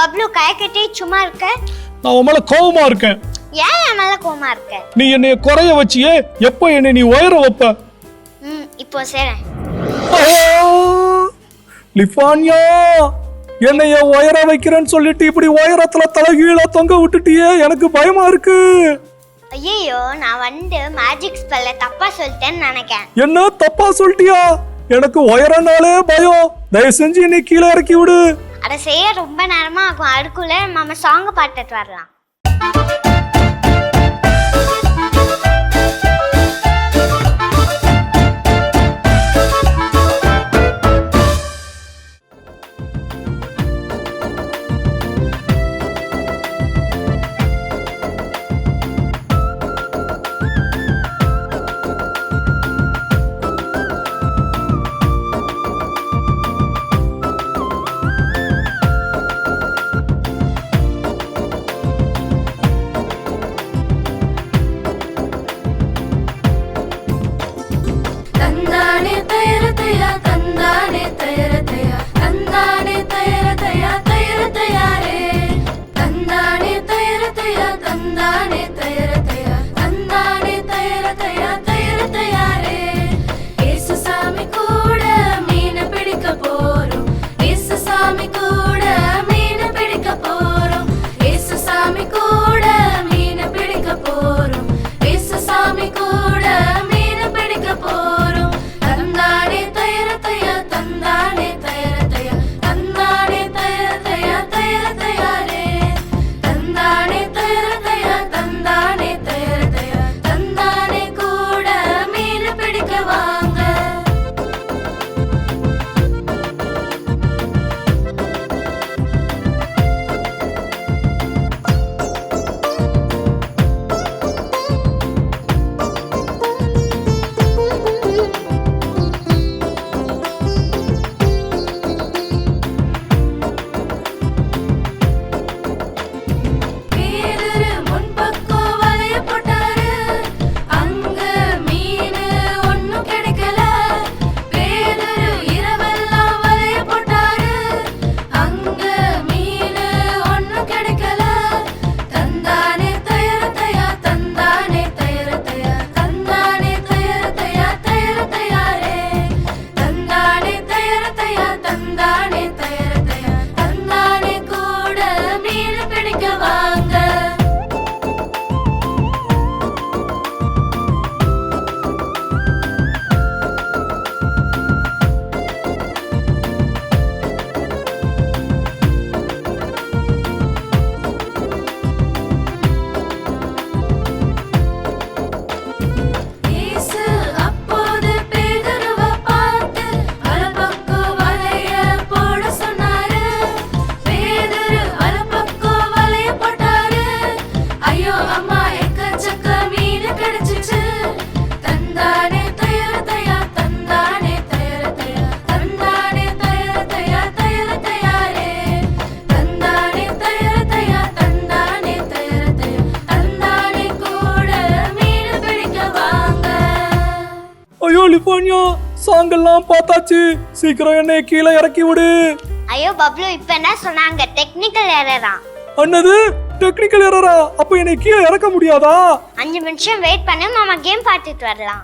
பப்ளு கயக்கட்டி சும்மா இருக்க? நான் உன் மேல கோவமா இருக்கேன். ஏன் என் மேல கோமா இருக்க? நீ என்னைய குறைய வச்சியே எப்போ என்னை நீ உயர வைப்ப? ம் இப்போ சேரேன் லிஃபான்யா என்னைய உயர வைக்கிறேன்னு சொல்லிட்டு இப்படி உயரத்துல தலைகீழ தொங்க விட்டுட்டியே எனக்கு பயமா இருக்கு. ஐயோ நான் வந்து மேஜிக் ஸ்பெல்ல தப்பா சொல்லிட்டேன்னு நினைக்கிறேன். என்ன தப்பா சொல்லிட்டியா? எனக்கு உயரனாலே பயம். தயவு செஞ்சு என்னை கீழே இறக்கி விடு. அதை செய்ய ரொம்ப நேரமாக ஆகும். அதுக்குள்ளே நம்ம சாங் பாட்டுட்டு வரலாம். ஐயோ லிஃபான்யா சாங்கெல்லாம் பார்த்தாச்சு. சீக்கிரம் என்னை கீழே இறக்கி விடு. ஐயோ பப்ளு இப்போ என்ன சொன்னாங்க? டெக்னிக்கல் எரரா அண்ணது டெக்னிக்கல் எரரா அப்ப என்னை கீழே இறக்க முடியாதா? அஞ்சு நிமிஷம் வெயிட் பண்ணி மாமா கேம் பார்த்துட்டு வரலாம்.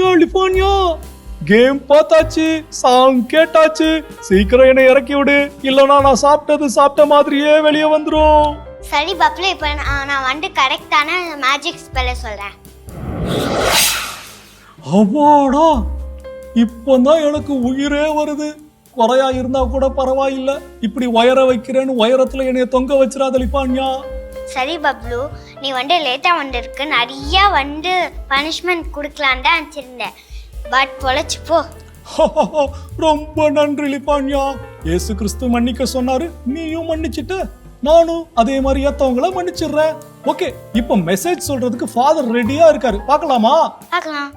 லிஃபானியா லிஃபானியா கேம் பார்த்தாச்சு சாங் கேட்டாச்சு. சீக்கிரம் என்னை இறக்கி விடு. இல்லனா நான் சாப்பிட்டது சாப்பிட்ட மாதிரியே வெளியே வந்துரும். சரி பப்ளு இப்போ நான் நான் வந்து கரெக்டான மேஜிக் ஸ்பெல்லை சொல்கிறேன் அவ்வாடா? இப்பதான் எனக்கு உயிரே வருது. குறையா இருந்தா கூட பரவாயில்ல. இப்படி உயர வைக்கிறேன்னு உயரத்துல என்னைய தொங்க வச்சிடாத லிஃபானியா சரி பப்ளு. நீ வந்து லேட்டாக வந்திருக்கு. நிறையா வந்து பனிஷ்மெண்ட் கொடுக்கலான் தான் வச்சுருந்தேன் பட் பொழைச்சு போ. ரொம்ப நன்றி லிபான்யா. இயேசு கிறிஸ்து மன்னிக்க சொன்னாரு. நீயும் மன்னிச்சிட்ட நானும் அதே மாதிரி ஏத்தவங்கள மன்னிச்சிடுறேன். ஓகே இப்போ மெசேஜ் சொல்றதுக்கு ஃபாதர் ரெடியா இருக்காரு. பார்க்கலாமா? பார்க்கலாம்.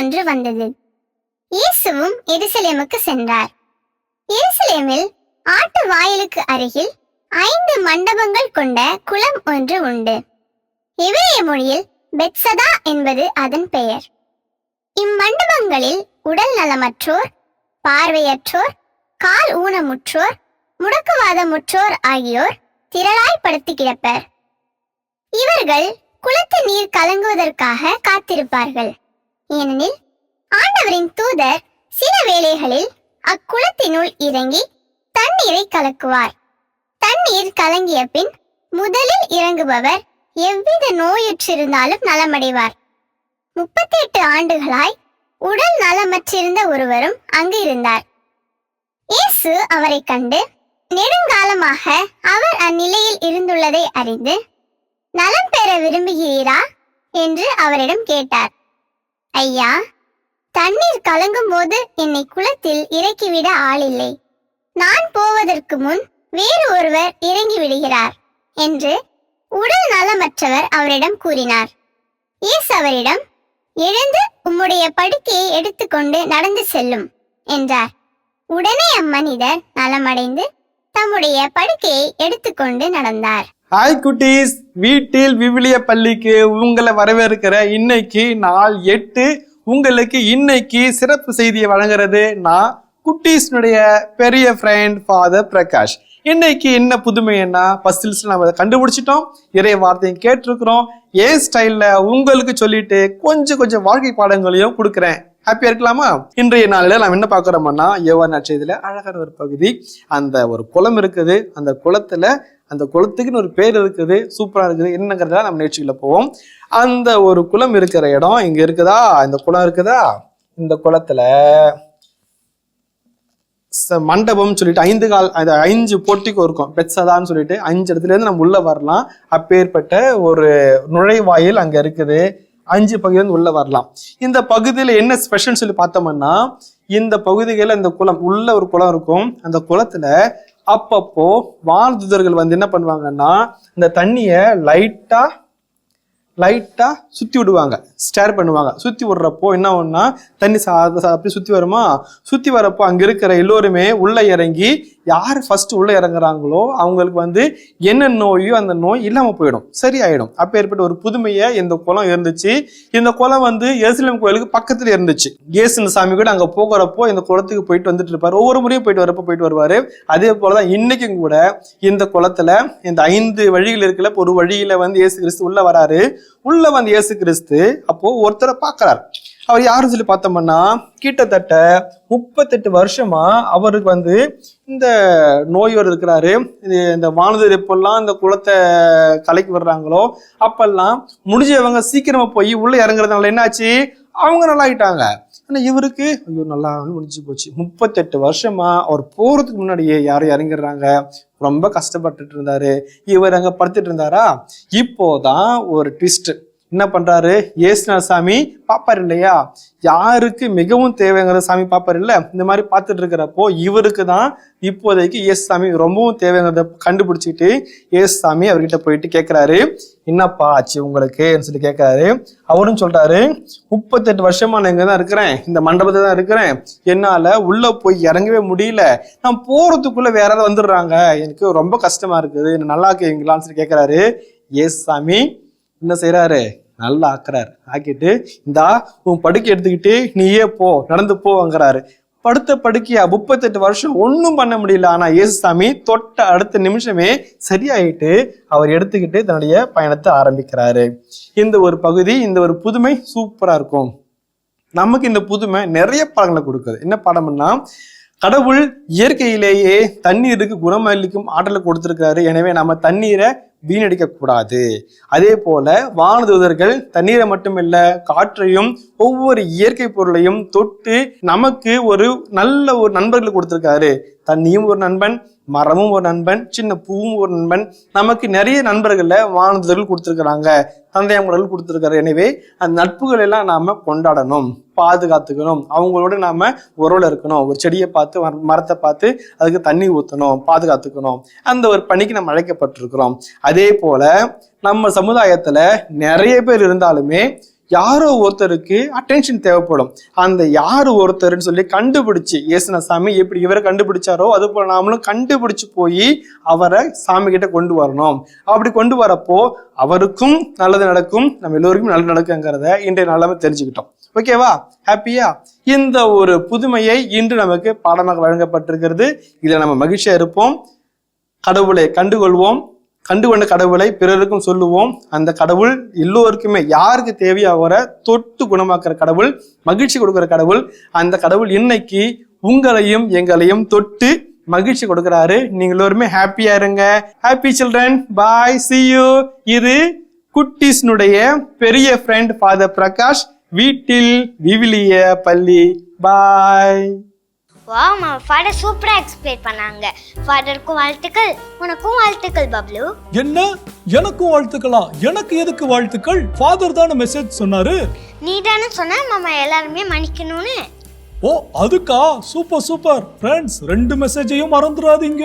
ஒன்று வந்தது. இயேசுவும் எருசலேமுக்கு சென்றார். எருசலேமில் ஆட்டு வாயிலுக்கு அருகில் ஐந்து மண்டபங்கள் கொண்ட குளம் ஒன்று உண்டு. இவரைய மொழியில் பெட்சதா என்பது அதன் பெயர். இம்மண்டபங்களில் உடல் நலமற்றோர் பார்வையற்றோர் கால் ஊனமுற்றோர் முடக்குவாதமுற்றோர் ஆகியோர் திரளாய் படுத்து கிடப்பர். இவர்கள் குளத்து நீர் கலங்குவதற்காக காத்திருப்பார்கள். ஏனெனில் ஆண்டவரின் தூதர் சில வேளைகளில் அக்குளத்தினுள் இறங்கி தண்ணீரை கலக்குவார். தண்ணீர் கலங்கிய பின் முதலில் இறங்குபவர் எவ்வித நோயுற்றிருந்தாலும் நலமடைவார். முப்பத்தி எட்டு ஆண்டுகளாய் உடல் நலமற்றிருந்த ஒருவரும் அங்கு இருந்தார். இயேசு அவரை கண்டு நெடுங்காலமாக அவர் அந்நிலையில் இருந்துள்ளதை அறிந்து நலம் பெற விரும்புகிறீரா? என்று அவரிடம் கேட்டார். ஐயா தண்ணீர் கலங்கும் போது என்னை குளத்தில் இறக்கிவிட ஆளில்லை. நான் போவதற்கு முன் வேறு ஒருவர் இறங்கி விடுகிறார் என்று உடல் நலமற்றவர் அவரிடம் கூறினார். இயேசு அவரிடம் எழுந்து உம்முடைய படுக்கையை எடுத்துக்கொண்டு நடந்து செல்லும் என்றார். உடனே அம்மனிதர் நலமடைந்து தம்முடைய படுக்கையை எடுத்துக்கொண்டு நடந்தார். ஹாய் குட்டீஸ். வீட்டில் விவிலிய பள்ளிக்கு உங்களை வரவேற்கிற இன்னைக்கு நாள் எட்டு. உங்களுக்கு இன்னைக்கு சிறப்பு செய்தியை வழங்குறது நான் குட்டீஸ்னுடைய பெரிய ஃப்ரெண்ட் ஃபாதர் பிரகாஷ். இன்னைக்கு என்ன புதுமைன்னா பசில்ஸ் நம்ம அதை கண்டுபிடிச்சிட்டோம். இறைய வார்த்தையும் கேட்டிருக்கிறோம். ஏன் ஸ்டைலில் உங்களுக்கு சொல்லிட்டு கொஞ்சம் கொஞ்சம் வாழ்க்கை பாடங்களையும் கொடுக்குறேன். ஹாப்பியா இருக்கலாமா? இன்றைய நாளில் நாம் என்ன பார்க்குறோம்னா யோவா நட்சத்திரத்துல அழகான ஒரு பகுதி. அந்த ஒரு குளம் இருக்குது. அந்த குளத்துல அந்த குளத்துக்குன்னு ஒரு பேர் இருக்குது. சூப்பரா இருக்குது. என்னங்கிறத நம்ம நிகழ்ச்சிக்குள்ள போவோம். அந்த ஒரு குளம் இருக்கிற இடம் இங்க இருக்குதா? இந்த குளம் இருக்குதா? இந்த குளத்துல ச- மண்டபம் சொல்லிட்டு ஐந்து கால் அது ஐந்து போட்டிக்கு இருக்கும். பெட்சதான்னு சொல்லிட்டு அஞ்சு இடத்துல இருந்து நம்ம உள்ள வரலாம். அப்பேற்பட்ட ஒரு நுழைவாயில் அங்க இருக்குது. அஞ்சு பகுதியிலிருந்து உள்ள வரலாம். இந்த பகுதியில் என்ன ஸ்பெஷல் சொல்லி பார்த்தோம்னா இந்த பகுதிகளில் இந்த குளம் உள்ள ஒரு குளம் இருக்கும். அந்த குளத்துல அப்பப்போ வானதுதர்கள் வந்து என்ன பண்ணுவாங்கன்னா இந்த தண்ணியை லைட்டா லைட்டா சுத்தி விடுவாங்க. ஸ்டேர் பண்ணுவாங்க. சுத்தி விடுறப்போ என்ன ஒன்னா தண்ணி சா சா- அப்படியே சுத்தி வருமா? சுத்தி வரப்போ அங்க இருக்கிற எல்லோருமே உள்ள இறங்கி யார் ஃபர்ஸ்ட் உள்ள இறங்குறாங்களோ அவங்களுக்கு வந்து என்ன நோயோ அந்த நோய் இல்லாமல் போயிடும். சரியாயிடும். அப்போ ஏற்பட்ட ஒரு புதுமையை இந்த குளம் இருந்துச்சு. இந்த குளம் வந்து எருசலேம் கோயிலுக்கு பக்கத்தில் இருந்துச்சு. இயேசுன சாமி கூட அங்கே போகிறப்போ இந்த குளத்துக்கு போயிட்டு வந்துட்டு இருப்பார். ஒவ்வொரு முறையும் போயிட்டு வரப்போ போயிட்டு வருவார். அதே போலதான் இன்னைக்கும் கூட இந்த குளத்துல இந்த ஐந்து வழிகள் இருக்குல்ல ஒரு வழியில வந்து இயேசு கிறிஸ்து உள்ள வராரு. உள்ள வந்து இயேசு கிறிஸ்து அப்போ ஒருத்தரை பார்க்கறாரு. அவர் யாருன்னு சொல்லி பார்த்தோம்னா கிட்டத்தட்ட முப்பத்தெட்டு வருஷமா அவருக்கு வந்து இந்த நோயோடு இருக்கிறாரு. இது இந்த வானதர் எப்பெல்லாம் இந்த குளத்தை கலைக்கு வர்றாங்களோ அப்பெல்லாம் முடிஞ்சவங்க சீக்கிரமா போய் உள்ள இறங்குறதுனால என்னாச்சு? அவங்க நல்லா ஆகிட்டாங்க ஆனா இவருக்கு ஐயோ நல்லா முடிஞ்சு போச்சு. முப்பத்தெட்டு வருஷமா அவர் போறதுக்கு முன்னாடியே யாரும் இறங்கிடுறாங்க. ரொம்ப கஷ்டப்பட்டுட்டு இருந்தாரு. இவர் அங்க படுத்துட்டு இருந்தாரா? இப்போதான் ஒரு ட்விஸ்ட் என்ன பண்றாரு? ஏசுநாத சாமி பாப்பாரு இல்லையா? யாருக்கு மிகவும் தேவைங்கிற சாமி பாப்பாரு இல்ல? இந்த மாதிரி பார்த்துட்டு இருக்கிறப்போ இவருக்கு தான் இப்போதைக்கு இயேசு சாமி ரொம்பவும் தேவைங்கிறத கண்டுபிடிச்சிட்டு இயேசு சாமி அவர்கிட்ட போயிட்டு கேட்கிறாரு என்னப்பா ஆச்சு உங்களுக்கு? சொல்லி கேட்கிறாரு அவரும் சொல்றாரு முப்பத்தெட்டு வருஷமா நான் இங்கே தான் இருக்கிறேன். இந்த மண்டபத்தை தான் இருக்கிறேன். என்னால உள்ள போய் இறங்கவே முடியல. நான் போறதுக்குள்ள வேற யாராவது வந்துடுறாங்க. எனக்கு ரொம்ப கஷ்டமா இருக்குது. என்ன நல்லா இருக்கீங்களான்னு சொல்லி கேட்கிறாரு ஏசு சாமி என்ன செய்கிறாரு நல்லா ஆக்குறாரு. ஆக்கிட்டு இந்தா உன் படுக்கை எடுத்துக்கிட்டு நீயே போ நடந்து போங்கிறாரு படுத்த படுக்கையா முப்பத்தெட்டு வருஷம் ஒன்றும் பண்ண முடியல. ஆனா இயேசுசாமி தொட்ட அடுத்த நிமிஷமே சரியாயிட்டு அவர் எடுத்துக்கிட்டு தன்னுடைய பயணத்தை ஆரம்பிக்கிறாரு. இந்த ஒரு பகுதி இந்த ஒரு புதுமை சூப்பரா இருக்கும். நமக்கு இந்த புதுமை நிறைய பாடங்களை கொடுக்குது. என்ன பாடம்னா கடவுள் இயற்கையிலேயே தண்ணீருக்கு குணமளிக்கும் ஆற்றலை கொடுத்துருக்காரு எனவே நம்ம தண்ணீரை வீணடிக்க கூடாது அதே போல வானதூதர்கள் தண்ணீரை மட்டுமல்ல காற்றையும் ஒவ்வொரு இயற்கை பொருளையும் தொட்டு நமக்கு ஒரு நல்ல ஒரு நண்பர்கள் கொடுத்திருக்காரு. தண்ணியும் ஒரு நண்பன் மரமும் ஒரு நண்பன் சின்ன பூவும் ஒரு நண்பன். நமக்கு நிறைய நண்பர்கள வானந்தர்கள் கொடுத்துருக்குறாங்க தந்தையாமுடர்கள் கொடுத்துருக்காரு எனவே அந்த நட்புகள் எல்லாம் நாம கொண்டாடணும் பாதுகாத்துக்கணும். அவங்களோட நாம உறவுல இருக்கணும். ஒரு செடியை பார்த்து மரத்தை பார்த்து அதுக்கு தண்ணி ஊற்றணும் பாதுகாத்துக்கணும். அந்த ஒரு பணிக்கு நம்ம அழைக்கப்பட்டிருக்கிறோம். அதே போல நம்ம சமுதாயத்துல நிறைய பேர் இருந்தாலுமே யாரோ ஒருத்தருக்கு அட்டென்ஷன் தேவைப்படும். அந்த யார் ஒருத்தர்னு சொல்லி கண்டுபிடிச்சு இயேசுன சாமி எப்படி இவரை கண்டுபிடிச்சாரோ அது போல நாமளும் கண்டுபிடிச்சு போய் அவரை சாமி கிட்ட கொண்டு வரணும். அப்படி கொண்டு வரப்போ அவருக்கும் நல்லது நடக்கும் நம்ம எல்லோருக்கும் நல்லது நடக்குங்கிறத இன்றைய நாளாம தெரிஞ்சுக்கிட்டோம். ஓகேவா ஹாப்பியா இந்த ஒரு புதுமையை இன்று நமக்கு பாடமாக வழங்கப்பட்டிருக்கிறது. இதில் நம்ம மகிழ்ச்சியா இருப்போம். கடவுளை கண்டுகொள்வோம். கண்டுகொண்ட கடவுளை பிறருக்கும் சொல்லுவோம். அந்த கடவுள் எல்லோருக்குமே யாருக்கு தேவையோ அவரை தொட்டு குணமாக்குற கடவுள் மகிழ்ச்சி கொடுக்குற கடவுள் அந்த கடவுள் இன்னைக்கு உங்களையும் எங்களையும் தொட்டு மகிழ்ச்சி கொடுக்குறாரு. நீங்க எல்லோருமே ஹாப்பியா இருங்க. Happy children bye see you இது குட்டீஸ்னுடைய பெரிய ஃப்ரெண்ட் ஃபாதர் பிரகாஷ் வீட்டில் விவிலிய பள்ளி. பாய் வா மாமா ஃபாதர் சூப்பராக எக்ஸ்பிளைன் பண்ணாங்க. ஃபாதருக்கும் வாழ்த்துக்கள் உனக்கும் வாழ்த்துக்கள் பப்ளு. என்ன? எனக்கும் வாழ்த்துக்களா எனக்கு எதுக்கு வாழ்த்துக்கள்? ஃபாதர் தானே மெசேஜ் சொன்னாரு. நீ தானே சொன்ன மாமா எல்லாருமே மன்னிக்கணும்னு. ஓ அதுக்கா? சூப்பர் சூப்பர் ஃப்ரெண்ட்ஸ் ரெண்டு மெசேஜையும் மறந்துடாதீங்க.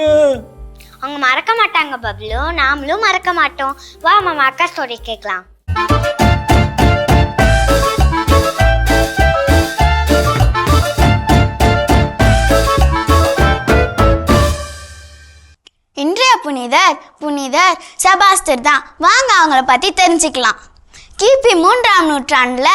அவங்க மறக்க மாட்டாங்க பப்ளு. நாமளும் மறக்க மாட்டோம். வா மாமா அக்கா ஸ்டோரி கேட்கலாம். புனிதர் புனிதர் செபாஸ்டர் தான். வாங்க அவங்கள பற்றி தெரிஞ்சுக்கலாம். கிபி மூன்றாம் நூற்றாண்டில்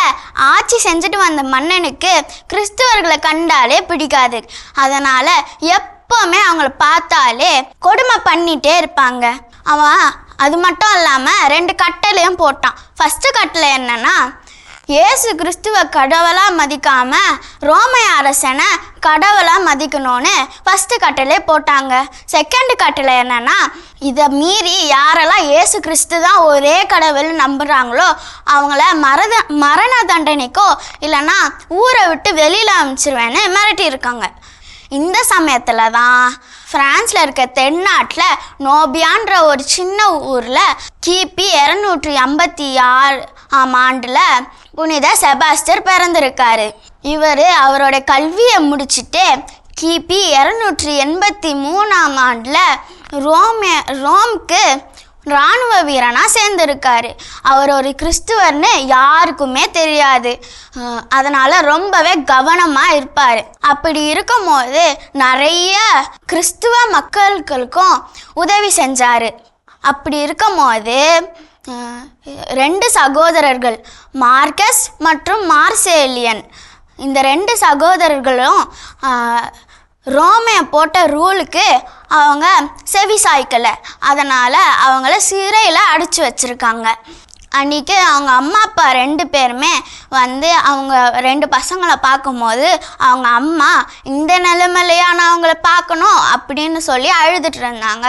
ஆட்சி செஞ்சுட்டு வந்த மன்னனுக்கு கிறிஸ்துவர்களை கண்டாலே பிடிக்காது. அதனால் எப்போவுமே அவங்கள பார்த்தாலே கொடுமை பண்ணிகிட்டே இருப்பாங்க. அவன் அது மட்டும் இல்லாமல் ரெண்டு கட்டளையும் போட்டான். ஃபஸ்ட்டு கட்டளை என்னன்னா இயேசு கிறிஸ்துவ கடவுளாக மதிக்காம ரோமைய அரசனை கடவுளாக மதிக்கணும்னு ஃபஸ்ட்டு கட்டளை போட்டாங்க. செகண்ட் கட்டளை என்னன்னா இதை மீறி யாரெல்லாம் இயேசு கிறிஸ்து தான் ஒரே கடவுள் நம்புறாங்களோ அவங்கள மரத மரண தண்டனைக்கோ இல்லைன்னா ஊரை விட்டு வெளியில் அனுப்பிச்சிருவேன்னு மிரட்டியிருக்காங்க. இந்த சமயத்தில் தான் ஃப்ரான்ஸில் இருக்க தென்னாட்டில் நோபியான்ற ஒரு சின்ன ஊரில் கிபி இரநூற்றி ஐம்பத்தி ஆறு ஆம் ஆண்டில் புனித செபாஸ்டர் பிறந்திருக்காரு. இவர் அவரோட கல்வியை முடிச்சுட்டு கிபி இரநூற்றி எண்பத்தி மூணாம் ஆண்டில் ரோமே ரோம்க்கு இராணுவ வீரனாக சேர்ந்திருக்காரு. அவர் ஒரு கிறிஸ்துவர்னு யாருக்குமே தெரியாது. அதனால் ரொம்பவே கவனமாக இருப்பார். அப்படி இருக்கும்போது நிறைய கிறிஸ்துவ மக்களுக்கும் உதவி செஞ்சார். அப்படி இருக்கும்போது போது ரெண்டு சகோதரர்கள் மார்க்கஸ் மற்றும் மார்சேலியன். இந்த ரெண்டு சகோதரர்களும் ரோமையை ரோமைய போட்ட ரூலுக்கு அவங்க செவி சாய்க்கலை. அதனால் அவங்கள சிறையில் அடைச்சி வச்சுருக்காங்க. அன்றைக்கி அவங்க அம்மா அப்பா ரெண்டு பேருமே வந்து அவங்க ரெண்டு பசங்களை பார்க்கும்போது அவங்க அம்மா இந்த நிலைமையிலையா நான் அவங்கள பார்க்கணும் அப்படின்னு சொல்லி அழுதுட்டு இருந்தாங்க.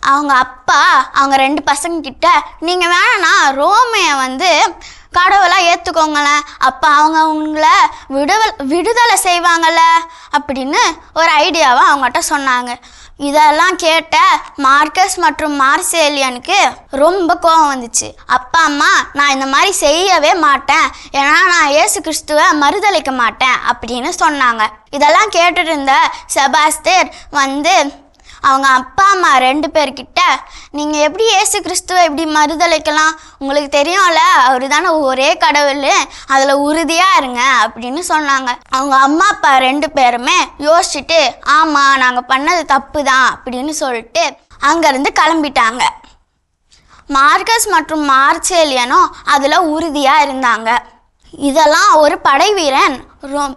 அவங்க அப்பா அவங்க ரெண்டு பசங்கக்கிட்ட நீங்கள் வேணா ரோமையை வந்து கடவுளாக ஏற்றுக்கோங்களேன் அப்போ அவங்க அவங்கள விடுவல் விடுதலை செய்வாங்கல்ல. அப்படின்னு ஒரு ஐடியாவை அவங்ககிட்ட சொன்னாங்க. இதெல்லாம் கேட்ட மார்க்கஸ் மற்றும் மார்சேலியனுக்கு ரொம்ப கோபம் வந்துச்சு. அப்பா அம்மா நான் இந்த மாதிரி செய்யவே மாட்டேன். ஏன்னா நான் இயேசு கிறிஸ்துவை மறுதளிக்க மாட்டேன். அப்படின்னு சொன்னாங்க. இதெல்லாம் கேட்டுட்டு இருந்த செபாஸ்தேர் வந்து அவங்க அப்பா அம்மா ரெண்டு பேர்கிட்ட நீங்கள் எப்படி இயேசு கிறிஸ்துவை எப்படி மறுதளிக்கலாம் உங்களுக்கு தெரியும்ல அவர் தானே ஒரே கடவுள். அதில் உறுதியாக இருங்க அப்படின்னு சொன்னாங்க. அவங்க அம்மா அப்பா ரெண்டு பேருமே யோசிச்சுட்டு ஆமாம் நாங்கள் பண்ணது தப்பு தான் அப்படின்னு சொல்லிட்டு அங்கேருந்து கிளம்பிட்டாங்க. மார்க்கஸ் மற்றும் மார்ச்சேலியனும் அதில் உறுதியாக இருந்தாங்க. இதெல்லாம் ஒரு படை வீரன்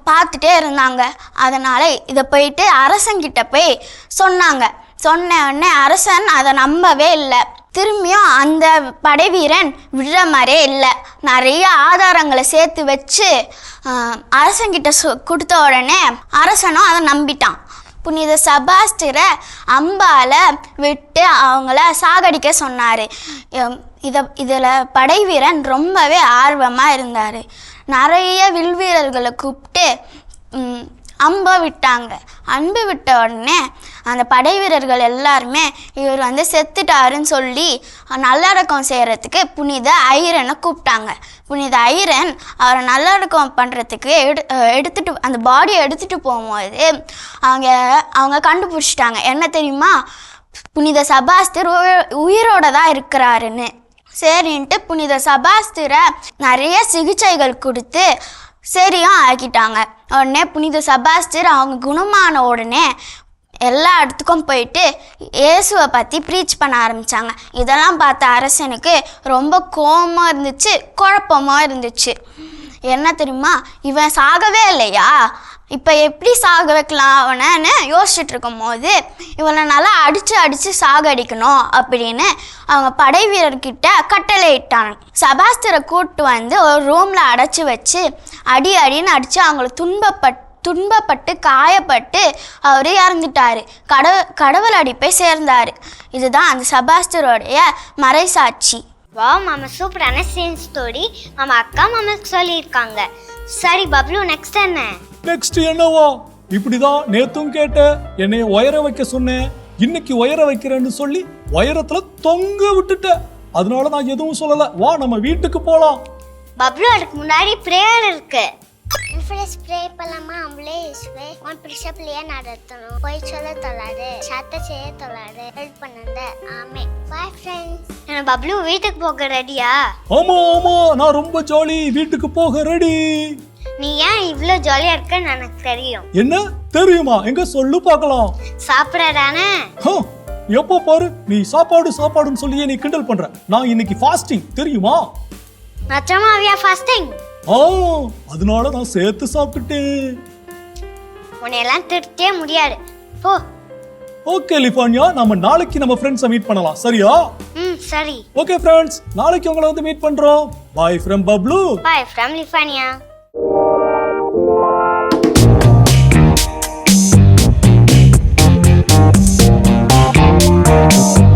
பார்த்துட்டே இருந்தாங்க. அதனால் இதை போயிட்டு அரசங்கிட்ட போய் சொன்னாங்க. சொன்ன உடனே அரசன் அதை நம்பவே இல்லை. திரும்பியும் அந்த படை வீரன் விடுற மாதிரியே இல்லை. நிறைய ஆதாரங்களை சேர்த்து வச்சு அரசன்கிட்ட அரசங்கிட்ட சொ கொடுத்த உடனே அரசனும் அதை நம்பிட்டான். புனித சபாஸ்டிரை அம்பால விட்டு அவங்கள சாகடிக்க சொன்னார். இதை இதில் படை வீரன் ரொம்பவே ஆர்வமாக இருந்தார். நிறைய வில்வீரர்களை கூப்பிட்டு அம்பை விட்டாங்க. அன்பு விட்ட உடனே அந்த படை வீரர்கள் எல்லாருமே இவர் வந்து செத்துட்டாருன்னு சொல்லி நல்லடக்கம் செய்கிறதுக்கு புனித ஐரனை கூப்பிட்டாங்க. புனித ஐரன் அவரை நல்லடக்கம் பண்ணுறதுக்கு எடு எடுத்துட்டு அந்த பாடியை எடுத்துகிட்டு போகும்போது அவங்க அவங்க கண்டுபிடிச்சிட்டாங்க. என்ன தெரியுமா? புனித சபாஸ்தர் உயிரோட தான் இருக்கிறாருன்னு. சரின்ட்டு புனித சபாஸ்திர நிறைய சிகிச்சைகள் கொடுத்து சரியும் ஆக்கிட்டாங்க. உடனே புனித சபாஸ்டர் அவங்க குணமான உடனே எல்லா இடத்துக்கும் போயிட்டு இயேசுவை பற்றி ப்ரீச் பண்ண ஆரம்பித்தாங்க இதெல்லாம் பார்த்த அரசனுக்கு ரொம்ப கோவமாக இருந்துச்சு குழப்பமாக இருந்துச்சு. என்ன தெரியுமா? இவன் சாகவே இல்லையா? இப்போ எப்படி சாக வைக்கலாம் அவனன்னு யோசிச்சுட்டு இருக்கும்போது இவனை நல்லா அடித்து அடித்து சாகடிக்கணும் அப்படின்னு அவங்க படை வீரர்கிட்ட கட்டளை இட்டாங்க. சபாஸ்திரை கூட்டு வந்து ஒரு ரூமில் அடைச்சி வச்சு அடி அடின்னு அடித்து அவங்கள துன்பப்பட் துன்பப்பட்டு காயப்பட்டு அவர் இறந்துட்டார். கடவு கடவுள் அடிப்பை சேர்ந்தார். இதுதான் அந்த சபாஸ்தருடைய மறைசாட்சி. வா மாமா சூப்பரான சீன் ஸ்டோரி மாமா அக்கா மாமாக்கு சொல்லியிருக்காங்க. சரி பப்ளு நெக்ஸ்ட் என்ன? நெக்ஸ்ட் என்னவா? இப்படிதான் நேத்தும் கேட்ட என்னைய உயர வைக்க சொன்னேன். இன்னைக்கு உயர வைக்கிறேன்னு சொல்லி உயரத்துல தொங்க விட்டுட்ட அதனால நான் எதுவும் சொல்லல. வா நம்ம வீட்டுக்கு போலாம். பப்ளு அதுக்கு முன்னாடி ப்ரேயர் இருக்கு. ஃப்ரெண்ட்ஸ் ப்ரே பண்ணலாமா அவங்களே இயேசுவே உன் பிரிஷப்லயே நடத்தணும். போய் சொல்ல தொழாது சத்த செய்ய தொழாது ஹெல்ப் பண்ணுங்க. ஆமே பாய் ஃப்ரெண்ட்ஸ் என்ன பப்ளு வீட்டுக்கு போக ரெடியா ஆமா ஆமா நான் ரொம்ப ஜாலி வீட்டுக்கு போக ரெடி நீ ஏன் இவ்வளோ ஜாலியாக இருக்கன்னு எனக்கு தெரியும். என்ன? தெரியுமா? எங்க சொல்லு பார்க்கலாம். சாப்பிட்றதானே ஹ, எப்போ பாரு? நீ சாப்பாடு சாப்பாடுன்னு சொல்லியே நீ கிண்டல் பண்ற. நான் இன்னைக்கு ஃபாஸ்டிங் தெரியுமா? அச்சமா we are fasting. ஆ அதனால நான் சேர்த்து சாப்பிட்டுட்டேன். உன்னை எல்லாம் திருத்தே முடியாது. போ. ஓகே லிஃபானியா நம்ம நாளைக்கு நம்ம ஃப்ரெண்ட்ஸை மீட் பண்ணலாம். சரியா? ம் சரி. ஓகே ஃப்ரெண்ட்ஸ் நாளைக்கு உங்களை வந்து மீட் பண்றோம். Bye from Bablu bye from லிஃபானியா. Thank